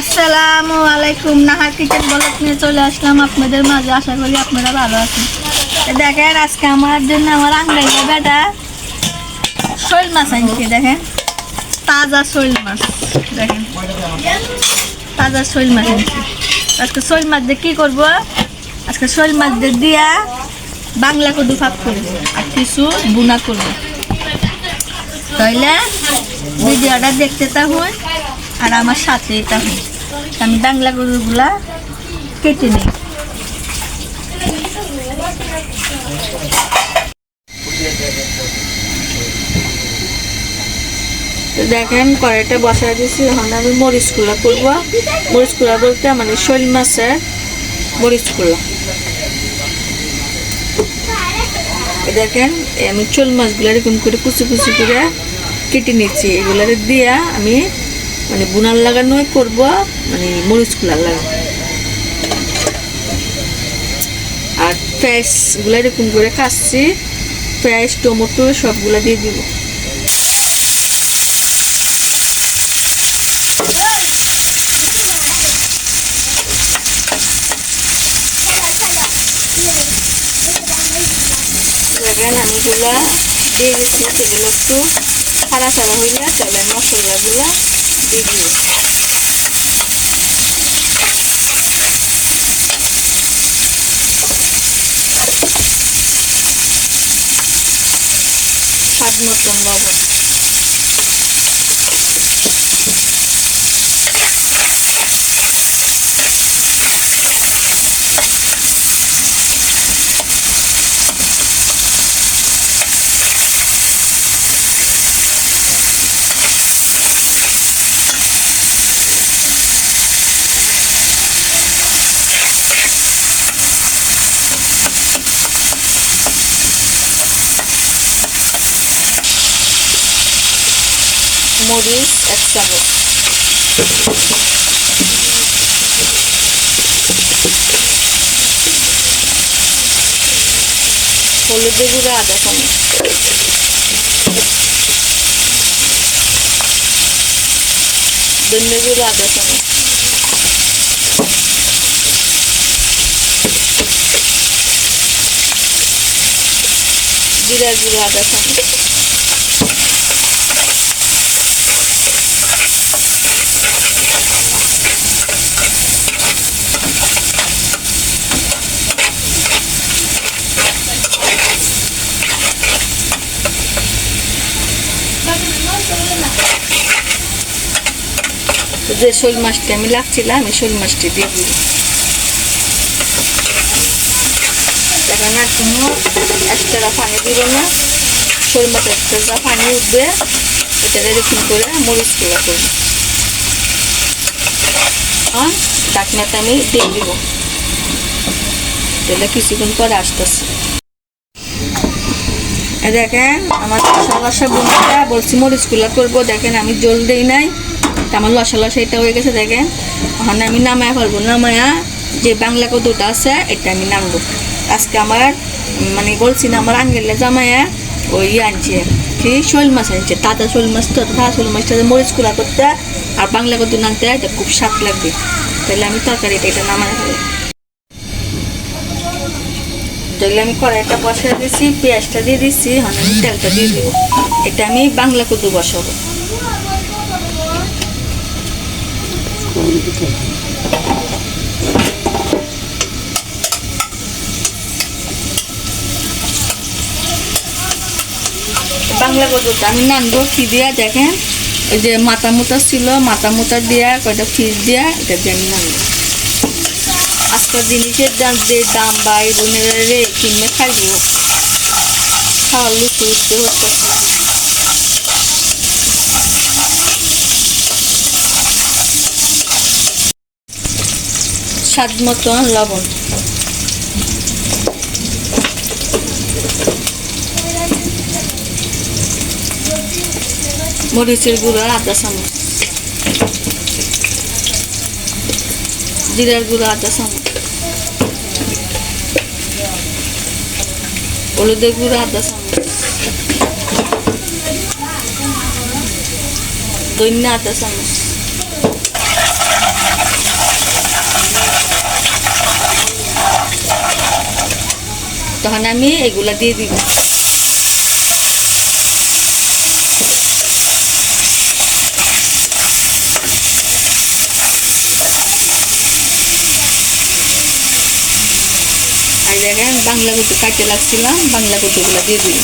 আসসালামু আলাইকুম। Naha kitchen blog নিয়ে চলে আসলাম আপনাদের মাঝে। আশা করি আপনারা ভালো আছেন। দেখেন, আজকে আমার জন্য আমার আঙ্গাইলে বেটা শৈল মাছ আনছি, দেখেন। তাজা শৈল মাছ, দেখেন। তাজা শৈল মাছ আনছি। আজকে শৈল মাছ দিয়ে কী করব? আজকে শৈল মাছ দিয়ে দিয়া বাংলা কদু ফাঁক করব। আর কিছু বুনা করব। তাইলে ভিডিওটা দেখতে থাকুন। আর আমার সাথে থাকুন আমি বাংলা গরুগুলা কেটে নিই। দেখেন, কড়াইটা বসায় দিয়েছি এখন আমি মরিচ কুলা করব। মরিচ কুলা বলতে মানে শৈল মাছের মরিচ কুলা দেখেন আমি চোল মাছগুলো এরকম করে কুচি কুচি করে কেটে নিচ্ছি। এগুলো দিয়া আমি মানে বুনার লাগানো করব মানে মরিচ কুলার লাগানো আর পেঁয়াজগুলো এরকম করে কাটছি পেঁয়াজ টমেটো সবগুলো দিয়ে দিব। দেখেন আমি গুলা দিয়ে গেছি সেগুলো একটু ছাড়া ছাড়া হইলে তাহলে মশলাগুলো। দিয়ে দিব স্বাদ মতন লবণ মরিচ এক চামচ। হলুদের গুঁড়া আধা চামচ। ধনে গুঁড়ো আধা চামচ। জিরা গুঁড়ো আধা চামচ তো যে শোল মাছটি আমি লাগছিলাম আমি শোল মাছটি দিয়ে দিই। এখন আর কোনো একটা পানি দিব না। শোল মাছ একটা পানি উঠবে এটা এরকম করে মরিচ গুঁড়া করব আর ডাকনাতে আমি দিয়ে দিব। তাহলে কিছুক্ষণ পরে আসতেছে। দেখেন, আমার লসা বন্ধুটা বলছি মরিচ কুলা করব। দেখেন, আমি জল দেই নাই। তা আমার লসা লসা এটা হয়ে গেছে, দেখেন। ওখানে আমি নামায় ফেলব নামায়া যে বাংলা কদুটা আছে, এটা আমি নামবো। আজকে আমার মানে বলছি না, আমার আঙ্গেলে জামায়া ওই ইয়ে আনছে, কি শোল মাছ আনছে, তাজা শোল মাছ তো শোল মাছটা যে মরিচ কুলা করতে আর বাংলা কদু নানতে এটা খুব স্বাদ লাগবে। তাহলে আমি তরকারিটা এটা নামায় ফেলব তাহলে আমি কড়াইটা বসাই দিয়েছি পেঁয়াজটা দিয়ে দিচ্ছি এখন আমি তেলটা দিয়ে দিব। এটা আমি বাংলা কদু বসাবো। বাংলা কদুটা আমি নানবো কি দিয়া, দেখেন। ওই যে মাথা মোটা ছিল মাথা মোটা দিয়া, কয়টা ফিস দিয়া, এটা দিয়ে আমি নানবো। আজকাল জিনিসের দাম যে দাম, ভাই বোনেরা রে কিনবে খাইবো। খাওয়ার লুচি উঠতে হতো স্বাদ মতো লবণ। মরিচের গুঁড়া আধা চামচ। জিরার গুঁড়া আধা চামচ। হলুদে গুঁড়ো আদা চামচ দৈন্য আদা চামচ তখন আমি এগুলা দিয়ে দিব। দেখেন বাংলা কুটু কাটে লাগছিলাম বাংলা কুটুগুলো দিয়ে দিই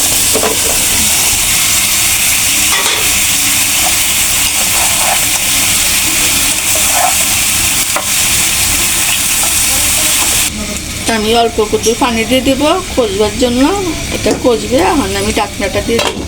আমি অল্প কুটু পানি দিয়ে দেবো, কষবার জন্য। এটা কষবে, এখন আমি ডাকনাটা দিয়ে দেবো।